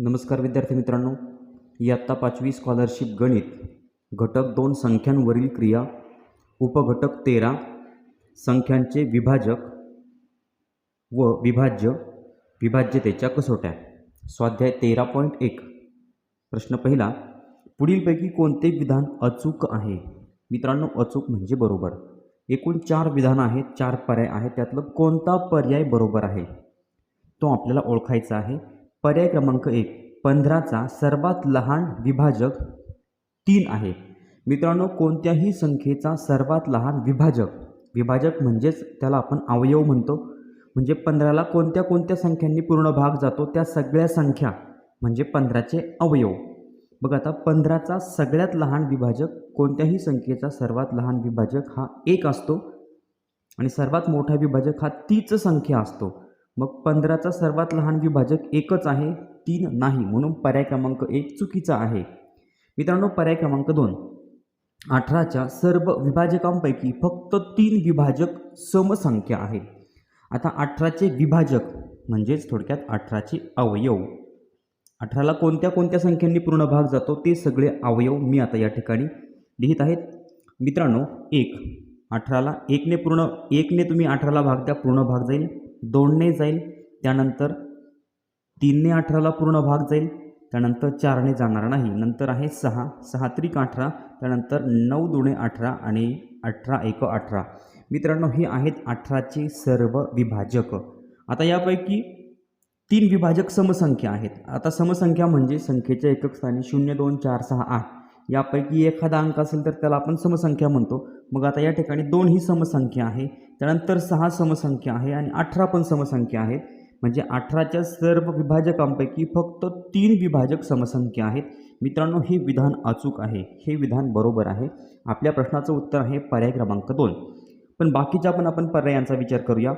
नमस्कार विद्यार्थी मित्रांनो इयत्ता पाचवी स्कॉलरशिप गणित घटक दोन संख्यांवरील क्रिया उपघटक तेरा संख्यांचे विभाजक व विभाज्य विभाज्यतेच्या कसोट्या. स्वाध्याय तेरा पॉईंट एक. प्रश्न पहिला पुढीलपैकी कोणते विधान अचूक आहे? मित्रांनो अचूक म्हणजे बरोबर. एकूण चार विधानं आहेत चार पर्याय आहेत त्यातलं कोणता पर्याय बरोबर आहे? तो आपल्याला ओळखायचा आहे. पर्याय क्रमांक एक पंधराचा सर्वात लहान विभाजक तीन आहे. मित्रांनो कोणत्याही संख्येचा सर्वात लहान विभाजक विभाजक म्हणजेच त्याला आपण अवयव म्हणतो. म्हणजे पंधराला कोणत्या कोणत्या संख्यांनी पूर्ण भाग जातो त्या सगळ्या संख्या म्हणजे पंधराचे अवयव. बघ आता पंधराचा सगळ्यात लहान विभाजक कोणत्याही संख्येचा सर्वात लहान विभाजक हा एक असतो. आणि सर्वात मोठा विभाजक हा तीच संख्या असतो. मग पंधराचा सर्वात लहान विभाजक एकच आहे तीन नाही म्हणून पर्याय क्रमांक एक चुकीचा आहे. मित्रांनो पर्याय क्रमांक दोन. अठराच्या सर्व विभाजकांपैकी फक्त तीन विभाजक समसंख्या आहे. आता अठराचे विभाजक म्हणजेच थोडक्यात अठराचे अवयव. अठराला कोणत्या कोणत्या संख्यांनी पूर्ण भाग जातो ते सगळे अवयव मी आता या ठिकाणी लिहित आहेत. मित्रांनो एक. अठराला एकने पूर्ण एकने तुम्ही अठराला भाग द्या पूर्ण भाग जाईल. दोनने जाईल त्यानंतर तीनने अठराला पूर्ण भाग जाईल त्यानंतर चारने जाणार नाही. नंतर आहे सहा सहा त्रिक अठरा त्यानंतर नऊ दुणे अठरा आणि अठरा एक अठरा. मित्रांनो हे आहेत अठराचे सर्व विभाजक. आता यापैकी तीन विभाजक समसंख्या आहेत. आता समसंख्या म्हणजे संख्येच्या एकक स्थानी शून्य दोन चार सहा आठ. यापैकी एखादा अंक असेल तर त्याला आपण समसंख्या म्हणतो. मग आता या ठिकाणी दोन ही समसंख्या आहे त्यानंतर सहा समसंख्या आहे आणि अठरा पण समसंख्या आहेत म्हणजे अठराच्या सर्व विभाजकांपैकी फक्त तीन विभाजक समसंख्या आहेत. मित्रांनो हे विधान अचूक आहे हे विधान बरोबर आहे. आपल्या प्रश्नाचं उत्तर आहे पर्याय क्रमांक दोन. पण बाकीच्या पण आपण पर्यायांचा विचार करूया.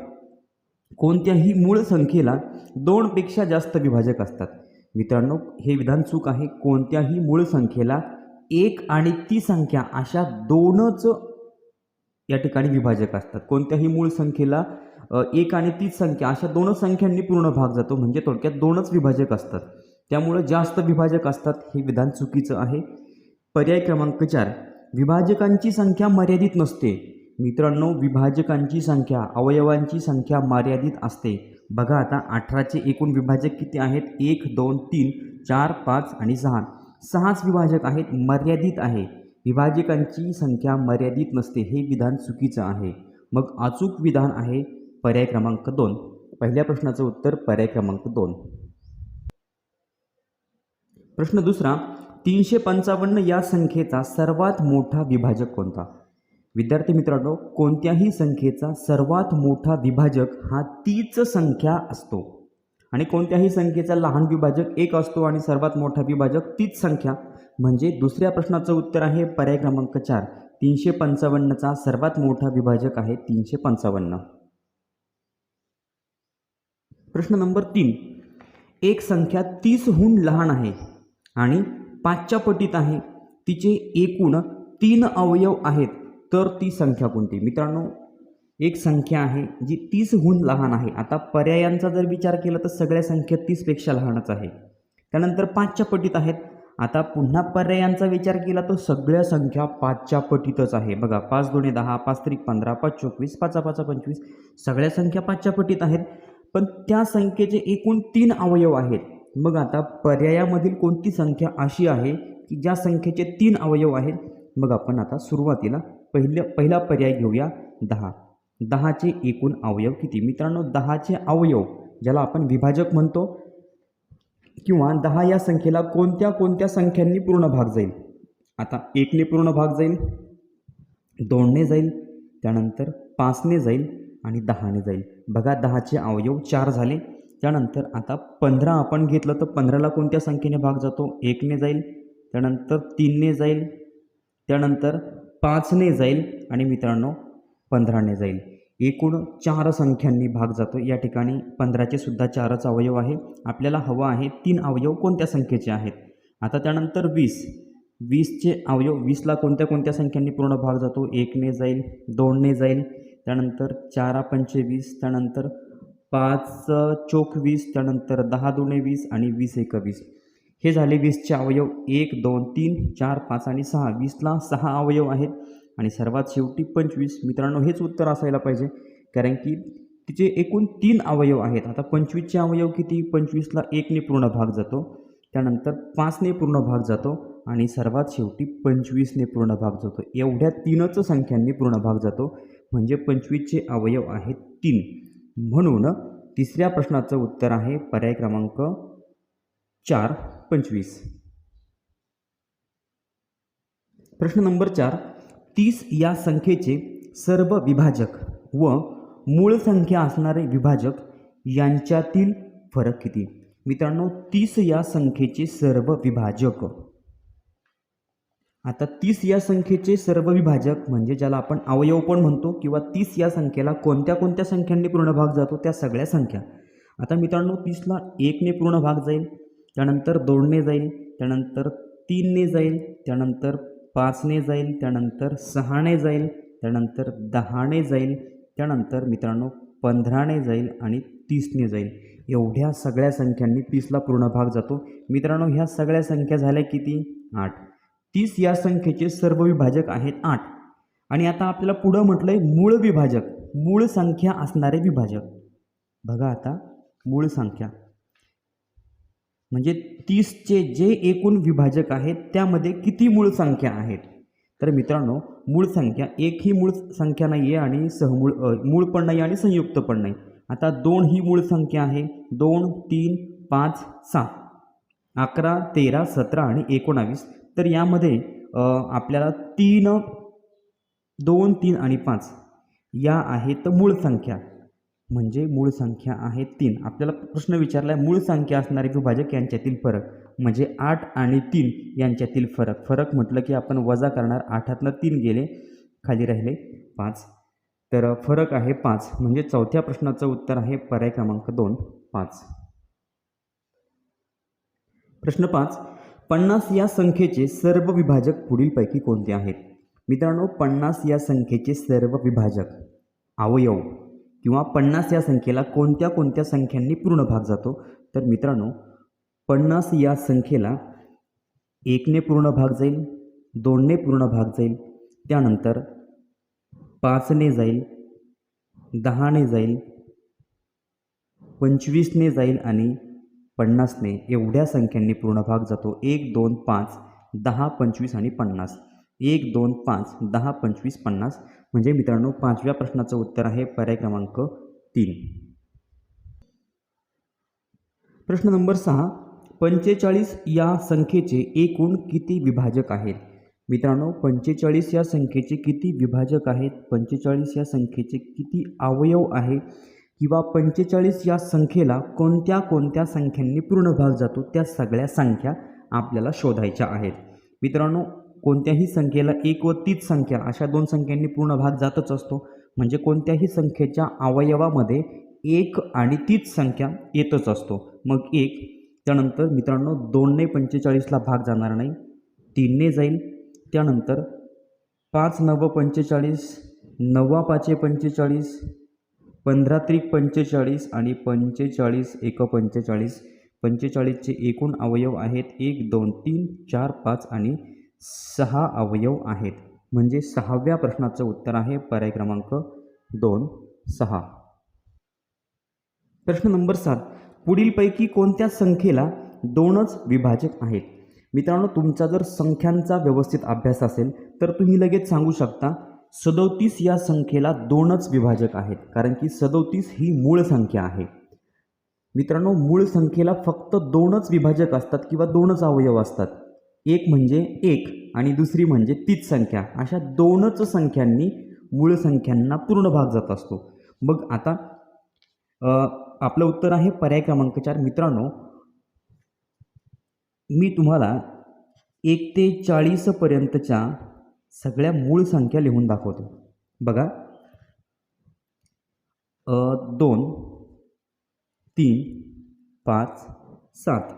कोणत्याही मूळ संख्येला दोनपेक्षा जास्त विभाजक असतात. मित्रांनो हे विधान चूक आहे. कोणत्याही मूळ संख्येला एक आणि ती संख्या अशा दोनच या ठिकाणी विभाजक असतात. कोणत्याही मूळ संख्येला एक आणि तीच संख्या अशा दोनच संख्यांनी पूर्ण भाग जातो. म्हणजे थोडक्यात दोनच विभाजक असतात. त्यामुळं जास्त विभाजक असतात हे विधान चुकीचं आहे. पर्याय क्रमांक चार. विभाजकांची संख्या मर्यादित नसते. मित्रांनो विभाजकांची संख्या अवयवांची संख्या मर्यादित असते. बघा आता अठराचे एकूण विभाजक किती आहेत? एक दोन तीन चार पाच आणि सहा. सहाच विभाजक आहेत मर्यादित आहे. विभाजकांची संख्या मर्यादित नसते हे विधान चुकीचं आहे. मग अचूक विधान आहे पर्याय क्रमांक दोन. पहिल्या प्रश्नाचं उत्तर पर्याय क्रमांक दोन. प्रश्न दुसरा तीनशे पंचावन्न या संख्येचा सर्वात मोठा विभाजक कोणता? विद्यार्थी मित्रांनो कोणत्याही संख्येचा सर्वात मोठा विभाजक हा तीच संख्या असतो. आणि कोणत्याही संख्येचा लहान विभाजक एक असतो आणि सर्वात मोठा विभाजक तीच संख्या. म्हणजे दुसऱ्या प्रश्नाचं उत्तर आहे पर्याय क्रमांक चार. तीनशे पंचावन्नचा सर्वात मोठा विभाजक आहे तीनशे पंचावन्न. प्रश्न नंबर तीन. एक संख्या तीसहून लहान आहे आणि पाचच्या पटीत आहे. तिचे एकूण तीन अवयव आहेत तर ती संख्या कोणती? मित्रांनो एक संख्या आहे जी तीसहून लहान आहे. आता पर्यायांचा जर विचार केला तर सगळ्या संख्या तीसपेक्षा लहानच आहे. त्यानंतर पाचच्या पटीत आहेत. आता पुन्हा पर्यायांचा विचार केला तर सगळ्या संख्या पाचच्या पटीतच आहे. बघा पाच दोन्ही दहा पाच त्रिक पंधरा पाच चोवीस पाचा पाचा पंचवीस सगळ्या संख्या पाचच्या पटीत आहेत. पण त्या संख्येचे एकूण तीन अवयव आहेत. मग आता पर्यायामधील कोणती संख्या अशी आहे की ज्या संख्येचे तीन अवयव आहेत? मग आपण आता सुरुवातीला पहिल्या पहिला पर्याय घेऊया. दहा. दहाचे एकूण अवयव किती? मित्रांनो दहाचे अवयव ज्याला आपण विभाजक म्हणतो किंवा दहा या संख्येला कोणत्या कोणत्या संख्यांनी पूर्ण भाग जाईल? आता एकने पूर्ण भाग जाईल दोनने जाईल त्यानंतर पाचने जाईल आणि दहाने जाईल. बघा दहाचे अवयव चार झाले. त्यानंतर आता पंधरा आपण घेतलं तर पंधराला कोणत्या संख्येने भाग जातो? एकने जाईल त्यानंतर तीनने जाईल त्यानंतर पाचने जाईल आणि मित्रांनो पंधराने जाईल. एकूण चार संख्यांनी भाग जातो. या ठिकाणी पंधराचे सुद्धा चारच अवयव आहे. आपल्याला हवं आहे तीन अवयव कोणत्या संख्येचे आहेत? आता त्यानंतर वीस. वीसचे अवयव वीसला कोणत्या कोणत्या संख्यांनी पूर्ण भाग जातो? एकने जाईल दोनने जाईल. त्यानंतर चारा पंचेवीस त्यानंतर पाच चोख वीस त्यानंतर दहा दोने वीस आणि वीस एक वीस. हे झाले वीसचे अवयव. एक दोन तीन चार पाच आणि सहा. वीसला सहा अवयव आहेत. आणि सर्वात शेवटी पंचवीस. मित्रांनो हेच उत्तर असायला पाहिजे. कारण की तिचे एकूण तीन अवयव आहेत. आता पंचवीसचे अवयव किती? पंचवीसला एकने पूर्ण भाग जातो. त्यानंतर पाचने पूर्ण भाग जातो. आणि सर्वात शेवटी पंचवीसने पूर्ण भाग जातो. एवढ्या तीनच संख्यांनी पूर्ण भाग जातो. म्हणजे पंचवीसचे अवयव आहेत तीन. म्हणून तिसऱ्या प्रश्नाचं उत्तर आहे पर्याय क्रमांक चार पंचवीस. प्रश्न नंबर चार. तीस या संख्येचे सर्व विभाजक व मूळ संख्या असणारे विभाजक यांच्यातील फरक किती? मित्रांनो तीस या संख्येचे सर्व विभाजक. आता तीस या संख्येचे सर्व विभाजक म्हणजे ज्याला आपण अवयव पण म्हणतो किंवा तीस या संख्येला कोणत्या कोणत्या संख्यांनी पूर्ण भाग जातो त्या सगळ्या संख्या. आता मित्रांनो तीसला एकने पूर्ण भाग जाईल त्यानंतर दोनने जाईल त्यानंतर तीनने जाईल त्यानंतर पाचने जाईल त्यानंतर सहाने जाईल त्यानंतर दहाने जाईल त्यानंतर मित्रांनो पंधराने जाईल आणि तीसने जाईल. एवढ्या सगळ्या संख्यांनी तीसला पूर्ण भाग जातो. मित्रांनो ह्या सगळ्या संख्या झाल्या किती? आठ. तीस या संख्येचे सर्व विभाजक आहेत आठ. आणि आता आपल्याला पुढं म्हटलं आहे मूळ विभाजक. मूळ संख्या असणारे विभाजक. बघा आता मूळ संख्या. म्हणजे तीसचे जे एकूण विभाजक आहेत त्यामध्ये किती मूळ संख्या आहेत? तर मित्रांनो मूळ संख्या एक ही मूळ संख्या नाही आहे आणि सहमूळ मूळ पण नाही आणि संयुक्त पण नाही. आता दोन ही मूळ संख्या आहे. दोन तीन पाच सहा. अकरा तेरा सतरा आणि एकोणावीस. तर यामध्ये आपल्याला तीन दोन तीन आणि पाच या आहेत मूळ संख्या. म्हणजे मूळ संख्या आहे तीन. आपल्याला प्रश्न विचारला आहे मूळ संख्या असणारे विभाजक यांच्यातील फरक. म्हणजे आठ आणि तीन यांच्यातील फरक. फरक म्हटलं की आपण वजा करणार आठातनं तीन गेले खाली राहिले पाच. तर फरक आहे पाच. म्हणजे चौथ्या प्रश्नाचं उत्तर आहे पर्याय क्रमांक दोन पाच. प्रश्न पाच. पन्नास या संख्येचे सर्व विभाजक पुढीलपैकी कोणते आहेत? मित्रांनो पन्नास या संख्येचे सर्व विभाजक. अवयव. किंवा पन्नास या संख्येला कोणत्या कोणत्या संख्यांनी पूर्ण भाग जातो? तर मित्रांनो पन्नास या संख्येला एकने पूर्ण भाग जाईल दोनने पूर्ण भाग जाईल त्यानंतर पाचने जाईल दहाने जाईल पंचवीसने जाईल आणि पन्नासने एवढ्या संख्यांनी पूर्ण भाग जातो. एक दोन पाच दहा पंचवीस आणि पन्नास. एक दोन पाच दहा पंचवीस पन्नास. म्हणजे मित्रांनो पाचव्या प्रश्नाचं उत्तर आहे पर्याय क्रमांक तीन. प्रश्न नंबर सहा. पंचेचाळीस या संख्येचे एकूण किती विभाजक आहेत? मित्रांनो पंचेचाळीस या संख्येचे किती विभाजक आहेत? पंचेचाळीस या संख्येचे किती अवयव आहे? किंवा पंचेचाळीस या संख्येला कोणत्या कोणत्या संख्यांनी पूर्ण भाग जातो? त्या सगळ्या संख्या आपल्याला शोधायच्या आहेत. मित्रांनो कोणत्याही संख्येला एक व तीच संख्या अशा दोन संख्यांनी पूर्ण भाग जातच असतो. म्हणजे कोणत्याही संख्येच्या अवयवामध्ये एक आणि तीच संख्या येतच असतो. मग एक त्यानंतर मित्रांनो दोनने पंचेचाळीसला भाग जाणार नाही. तीनने जाईल त्यानंतर पाच नव पंचेचाळीस नव्वा पाचे पंचेचाळीस पंधरा त्रिक पंचेचाळीस आणि पंचेचाळीस एक पंचेचाळीस. पंचेचाळीसचे एकूण अवयव आहेत एक दोन तीन चार पाच आणि सहा अवयव आहेत. म्हणजे सहाव्या प्रश्नाचं उत्तर आहे पर्याय क्रमांक दोन सहा. प्रश्न नंबर सात. पुढीलपैकी कोणत्या संख्येला दोनच विभाजक आहेत? मित्रांनो तुमचा जर संख्यांचा व्यवस्थित अभ्यास असेल तर तुम्ही लगेच सांगू शकता सदोतीस या संख्येला दोनच विभाजक आहेत. कारण की सदोतीस ही मूळ संख्या आहे. मित्रांनो मूळ संख्येला फक्त दोनच विभाजक असतात किंवा दोनच अवयव असतात. एक म्हणजे एक आणि दुसरी म्हणजे तीच संख्या. अशा दोनच संख्यांनी मूळ संख्यांना पूर्ण भाग जात असतो. मग आता आपलं उत्तर आहे पर्याय क्रमांक चार. मित्रांनो मी तुम्हाला एक ते चाळीसपर्यंतच्या सगळ्या मूळ संख्या लिहून दाखवतो. बघा. दोन तीन पाच सात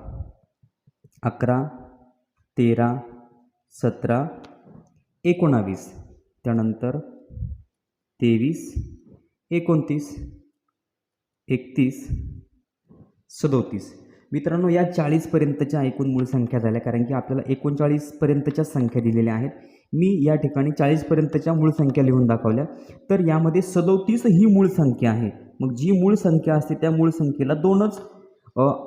अकरा तेरा सतरा एकोणावीस त्यानंतर तेवीस एकोणतीस एकतीस सदोतीस. मित्रांनो या चाळीसपर्यंतच्या एकूण मूळ संख्या झाल्या कारण की आपल्याला एकोणचाळीसपर्यंतच्या संख्या दिलेल्या आहेत. मी या ठिकाणी चाळीसपर्यंतच्या मूळ संख्या लिहून दाखवल्या. तर यामध्ये सदोतीस ही मूळ संख्या आहे. मग जी मूळ संख्या असते त्या मूळ संख्येला दोनच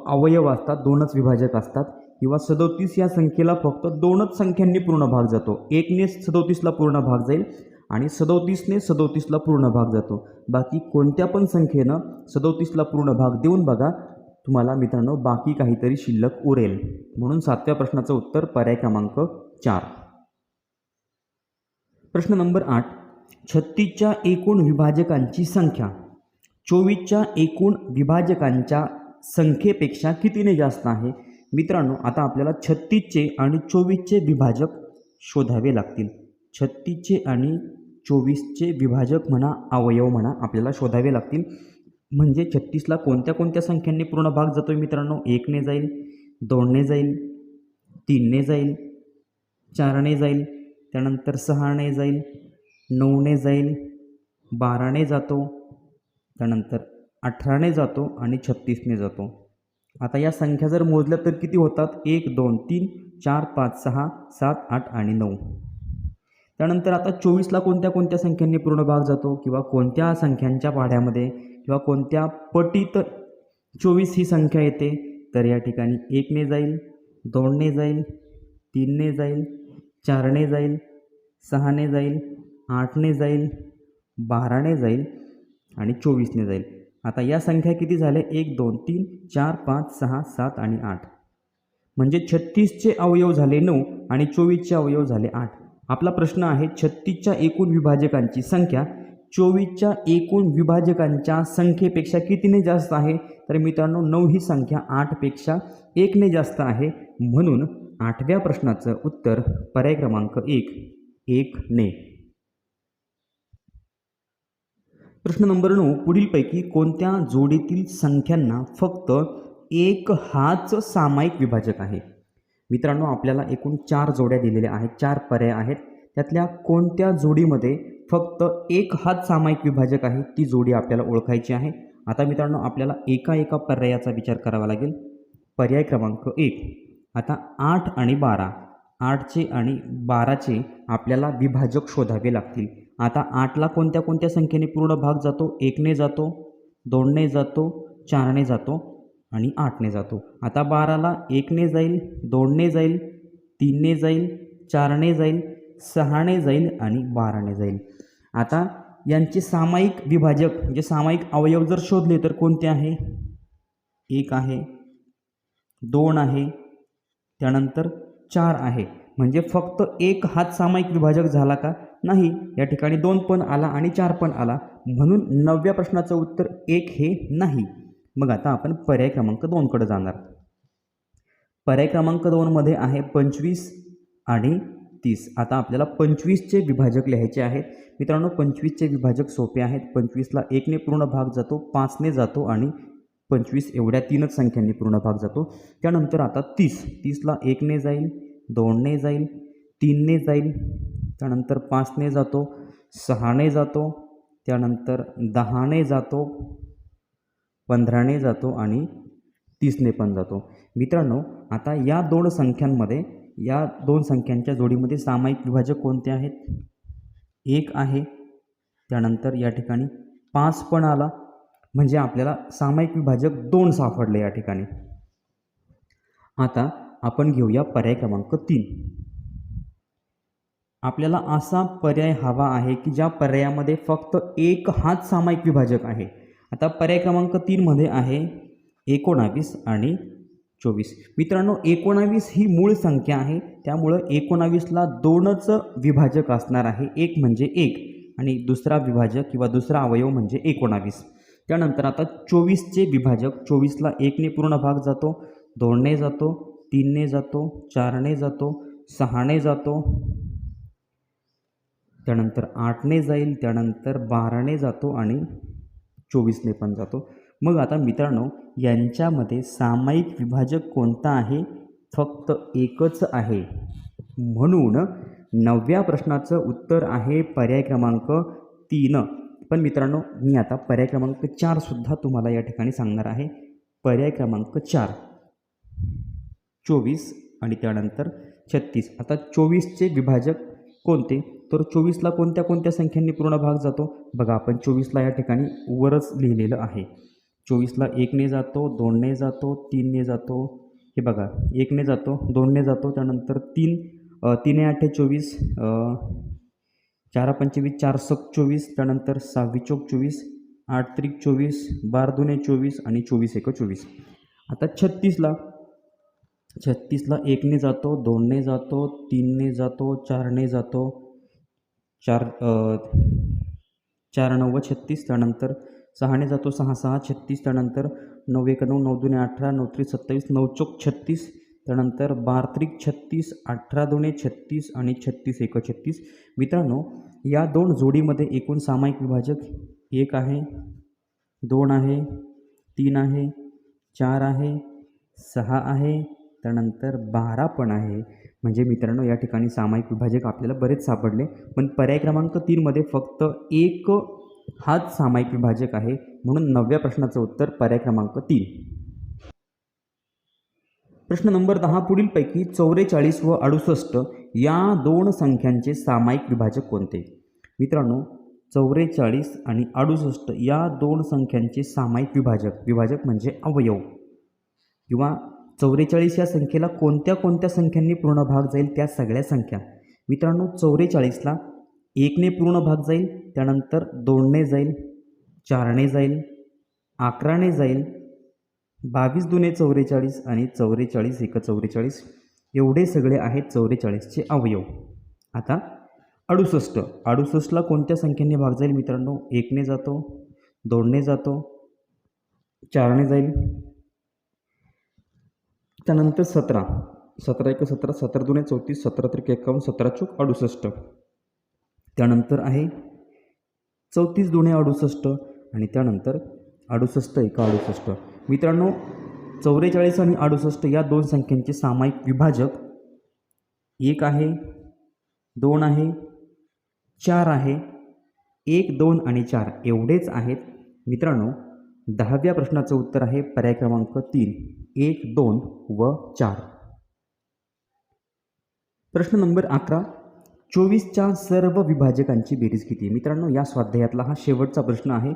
अवयव असतात दोनच विभाजक असतात. किंवा सदोतीस या संख्येला फक्त दोनच संख्यांनी पूर्ण भाग जातो. एकने सदोतीसला पूर्ण भाग जाईल आणि सदोतीसने सदोतीसला पूर्ण भाग जातो. बाकी कोणत्या पण संख्येनं सदोतीसला पूर्ण भाग देऊन बघा तुम्हाला मित्रांनो बाकी काहीतरी शिल्लक उरेल. म्हणून सातव्या प्रश्नाचं उत्तर पर्याय क्रमांक चार. प्रश्न नंबर आठ. छत्तीसच्या एकूण विभाजकांची संख्या. चोवीसच्या एकूण विभाजकांच्या संख्येपेक्षा कितीने जास्त आहे? मित्रांनो आता आपल्याला छत्तीसचे आणि चोवीसचे विभाजक शोधावे लागतील. छत्तीसचे आणि चोवीसचे विभाजक म्हणा अवयव म्हणा आपल्याला शोधावे लागतील. म्हणजे छत्तीसला कोणत्या कोणत्या संख्यांनी पूर्ण भाग जातो आहे मित्रांनो? एकने जाईल दोनने जाईल तीनने जाईल चारने जाईल त्यानंतर सहाने जाईल नऊने जाईल बाराने जातो त्यानंतर अठराने जातो आणि छत्तीसने जातो. आता या संख्या जर मोजल्या तर किती होतात? एक दोन तीन चार पाच सहा सात आठ आणि नऊ. त्यानंतर आता चोवीसला कोणत्या कोणत्या संख्यांनी पूर्ण भाग जातो? किंवा कोणत्या संख्यांच्या पाढ्यामध्ये? किंवा कोणत्या पटीत चोवीस ही संख्या येते? तर या ठिकाणी एकने जाईल दोनने जाईल तीनने जाईल चारने जाईल सहाने जाईल आठने जाईल बाराने जाईल आणि चोवीसने जाईल. आता या संख्या किती झाल्या? एक दोन तीन चार पाच सहा सात आणि आठ. म्हणजे छत्तीसचे अवयव झाले नऊ आणि चोवीसचे अवयव झाले आठ. आपला प्रश्न आहे छत्तीसच्या एकूण विभाजकांची संख्या. चोवीसच्या एकूण विभाजकांच्या संख्येपेक्षा कितीने जास्त आहे? तर मित्रांनो नऊ ही संख्या आठपेक्षा एकने जास्त आहे. म्हणून आठव्या प्रश्नाचं उत्तर पर्याय क्रमांक एक एक प्रश्न नंबर नऊ पुढीलपैकी कोणत्या जोडीतील संख्यांना फक्त एक हाच सामायिक विभाजक आहे? मित्रांनो आपल्याला एकूण चार जोड्या दिलेल्या आहेत चार पर्याय आहेत. त्यातल्या कोणत्या जोडीमध्ये फक्त एक हाच सामायिक विभाजक आहे ती जोडी आपल्याला ओळखायची आहे? आता मित्रांनो आपल्याला एका एका पर्यायाचा विचार करावा लागेल. पर्याय क्रमांक एक. आता आठ आणि बारा. आठचे आणि बाराचे आपल्याला विभाजक शोधावे लागतील. आता आठला कोणत्या कोणत्या संख्येने पूर्ण भाग जातो? एकने जातो दोनने जातो चारने जातो आणि आठने जातो. आता बाराला एकने जाईल दोनने जाईल तीनने जाईल चारने जाईल सहाने जाईल आणि बाराने जाईल. आता यांचे सामायिक विभाजक म्हणजे सामायिक अवयव जर शोधले तर कोणते आहे? एक आहे दोन आहे त्यानंतर चार आहे. म्हणजे फक्त एक हात सामायिक विभाजक झाला का? नाही. या ठिकाणी दोन पण आला आणि चार पण आला. म्हणून नवव्या प्रश्नाचं उत्तर एक हे नाही. मग आता आपण पर्याय क्रमांक दोनकडे जाणार. पर्याय क्रमांक दोनमध्ये आहे पंचवीस आणि तीस. आता आपल्याला पंचवीसचे विभाजक लिहायचे आहेत. मित्रांनो पंचवीसचे विभाजक सोपे आहेत. पंचवीसला एकने पूर्ण भाग जातो पाचने जातो आणि पंचवीस एवढ्या तीनच संख्यांनी पूर्ण भाग जातो. त्यानंतर आता तीस. तीसला एकने जाईल दोनने जाईल तीनने जाईल त्यानंतर पाचने जातो सहाने जातो त्यानंतर दहाने जातो पंधराने जातो आणि तीसने पण जातो. मित्रांनो आता या दोन संख्यांमध्ये या दोन संख्यांच्या जोडीमध्ये सामायिक विभाजक कोणते आहेत? एक आहे त्यानंतर या ठिकाणी पाच पण आला म्हणजे आपल्याला सामायिक विभाजक दोन सापडले या ठिकाणी. आता आपण घेऊया पर्याय क्रमांक तीन. आपल्याला असा पर्याय हवा आहे की ज्या पर्यायामध्ये फक्त एक हाच सामायिक विभाजक आहे. आता पर्याय क्रमांक तीनमध्ये आहे एकोणावीस आणि चोवीस. मित्रांनो एकोणावीस ही मूळ संख्या आहे. त्यामुळं एकोणावीसला दोनच विभाजक असणार आहे. एक म्हणजे एक आणि दुसरा विभाजक किंवा दुसरा अवयव म्हणजे एकोणावीस. त्यानंतर आता चोवीसचे विभाजक चोवीसला एकने पूर्ण भाग जातो दोनने जातो तीनने जातो चारने जातो सहाने जातो त्यानंतर आठने जाईल त्यानंतर बाराने जातो आणि चोवीसने पण जातो. मग आता मित्रांनो यांच्यामध्ये सामायिक विभाजक कोणता आहे? फक्त एकच आहे. म्हणून नवव्या प्रश्नाचं उत्तर आहे पर्याय क्रमांक तीन. पण मित्रांनो मी आता पर्याय क्रमांक चारसुद्धा तुम्हाला या ठिकाणी सांगणार आहे. पर्याय क्रमांक चार. चोवीस आणि त्यानंतर छत्तीस. आता चोवीसचे विभाजक कोणते? तर चोवीसला कोणत्या कोणत्या संख्यांनी पूर्ण भाग जातो? बघा आपण चोवीसला या ठिकाणी वरच लिहिलेलं आहे. चोवीसला एकने जातो दोनने जातो तीनने जातो. हे बघा एकने जातो दोनने जातो त्यानंतर तीन तीन आठे चोवीस चार चारा पंचवीस चार सक चोवीस त्यानंतर सहावी चौक चोवीस आठ त्रिक चोवीस बार दुने चोवीस आणि चोवीस एक चोवीस. आता छत्तीसला छत्तीसला एकने जातो दोनने जातो तीनने जातो चारने जातो. चार चार नव्वद छत्तीस त्यानंतर सहाने जातो सहा सहा छत्तीस त्यानंतर नऊ एक नऊ नऊ दुने अठरा नऊ त्रिक सत्तावीस नऊ चौक छत्तीस त्यानंतर बार त्रिक छत्तीस अठरा दुने छत्तीस आणि छत्तीस एक छत्तीस. मित्रांनो या दोन जोडीमध्ये एकूण सामायिक विभाजक एक आहे दोन आहे तीन आहे चार आहे सहा आहे त्यानंतर बारा पण आहे. म्हणजे मित्रांनो या ठिकाणी सामायिक विभाजक आपल्याला बरेच सापडले. पण पर्याय क्रमांक तीनमध्ये फक्त एक हाच सामायिक विभाजक आहे. म्हणून नवव्या प्रश्नाचं उत्तर पर्याय क्रमांक तीन. प्रश्न नंबर दहा पुढीलपैकी चौवेचाळीस व अडुसष्ट या दोन संख्यांचे सामायिक विभाजक कोणते? मित्रांनो चौवेचाळीस आणि अडुसष्ट या दोन संख्यांचे सामायिक विभाजक. विभाजक म्हणजे अवयव. किंवा चौवेचाळीस या संख्येला कोणत्या कोणत्या संख्यांनी पूर्ण भाग जाईल त्या सगळ्या संख्या. मित्रांनो चौवेचाळीसला एकने पूर्ण भाग जाईल त्यानंतर दोनने जाईल चारने जाईल अकराने जाईल बावीस दुने चौवेचाळीस आणि चौवेचाळीस एक चौवेचाळीस एवढे सगळे आहेत चौवेचाळीसचे अवयव. आता अडुसष्ट. अडुसष्टला कोणत्या संख्येने भाग जाईल मित्रांनो? एकने जातो दोनने जातो चारने जाईल त्यानंतर सतरा. सतरा एक सतरा सतरा दोन चौतीस सतरा त्रिक एकावन्न सतरा चौक अडुसष्ट. त्यानंतर आहे चौतीस दुने अडुसष्ट आणि त्यानंतर अडुसष्ट एका अडुसष्ट. मित्रांनो चौवेचाळीस आणि अडुसष्ट या दोन संख्यांचे सामायिक विभाजक एक आहे दोन आहे चार आहे एक दोन आणि चार एवढेच आहेत. मित्रांनो दहाव्या प्रश्नाचं उत्तर आहे पर्याय क्रमांक तीन एक दोन व चार. प्रश्न नंबर अकरा चोवीसच्या सर्व विभाजकांची बेरीज किती? मित्रांनो या स्वाध्यायातला हा शेवटचा प्रश्न आहे.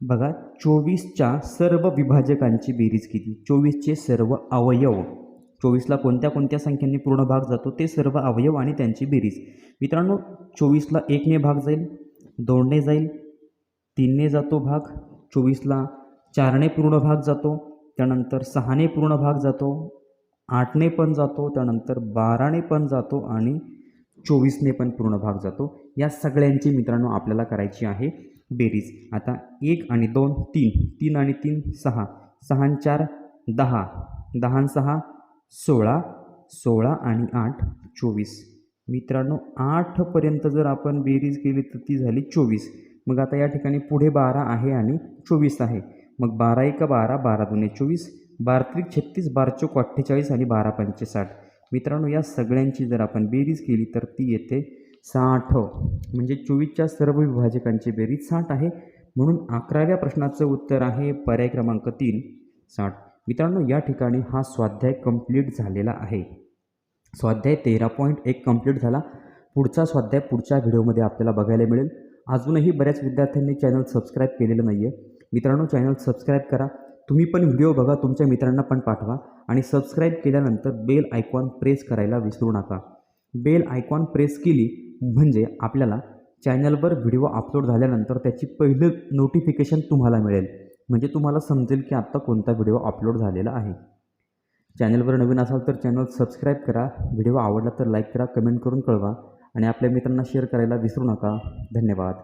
बघा चोवीसच्या सर्व विभाजकांची बेरीज किती? चोवीसचे सर्व अवयव. चोवीसला कोणत्या कोणत्या संख्येने पूर्ण भाग जातो? ते सर्व अवयव आणि त्यांची बेरीज. मित्रांनो चोवीसला एकने भाग जाईल दोनने जाईल तीनने जातो भाग चोवीसला चारने पूर्ण भाग जातो त्यानंतर सहाने पूर्ण भाग जातो आठने पण जातो त्यानंतर बाराने पण जातो आणि चोवीसने पण पूर्ण भाग जातो. या सगळ्यांची मित्रांनो आपल्याला करायची आहे बेरीज. आता एक आणि दोन तीन. तीन आणि तीन सहा. सहा चार दहा. दहा सहा सोळा. सोळा आणि आठ चोवीस. मित्रांनो आठपर्यंत जर आपण बेरीज केली तर ती झाली चोवीस. मग आता या ठिकाणी पुढे बारा आहे आणि चोवीस आहे. मग बारा एक बारा बारा दोन चोवीस बारा त्रिक छत्तीस बारा अठ्ठेचाळीस आणि बारा पंचे साठ मित्रांनो या सगळ्यांची जर आपण बेरीज केली तर ती येते साठ. म्हणजे चोवीसच्या सर्व विभाजकांची बेरीज साठ आहे. म्हणून अकराव्या प्रश्नाचं उत्तर आहे पर्याय क्रमांक तीन साठ. मित्रांनो या ठिकाणी हा स्वाध्याय कंप्लीट झालेला आहे. स्वाध्याय तेरा पॉईंट एक कंप्लीट झाला. पुढचा स्वाध्याय पुढच्या व्हिडिओमध्ये आपल्याला बघायला मिळेल. अजूनही बऱ्याच विद्यार्थ्यांनी चॅनल सबस्क्राईब केलेलं नाही आहे मित्रांनो चॅनल सबस्क्राईब करा. तुम्ही पण व्हिडिओ बघा तुमच्या मित्रांना पण पाठवा. आणि सबस्क्राईब केल्यानंतर बेल आयकॉन प्रेस करायला विसरू नका. बेल आयकॉन प्रेस केली म्हणजे आपल्याला चॅनलवर व्हिडिओ अपलोड झाल्यानंतर त्याची पहिलं नोटिफिकेशन तुम्हाला मिळेल. म्हणजे तुम्हाला समजेल की आत्ता कोणता व्हिडिओ अपलोड झालेला आहे. चॅनलवर नवीन असाल तर चॅनल सबस्क्राईब करा. व्हिडिओ आवडला तर लाईक करा कमेंट करून कळवा. आणि आपल्या मित्रांना शेअर करायला विसरू नका. धन्यवाद.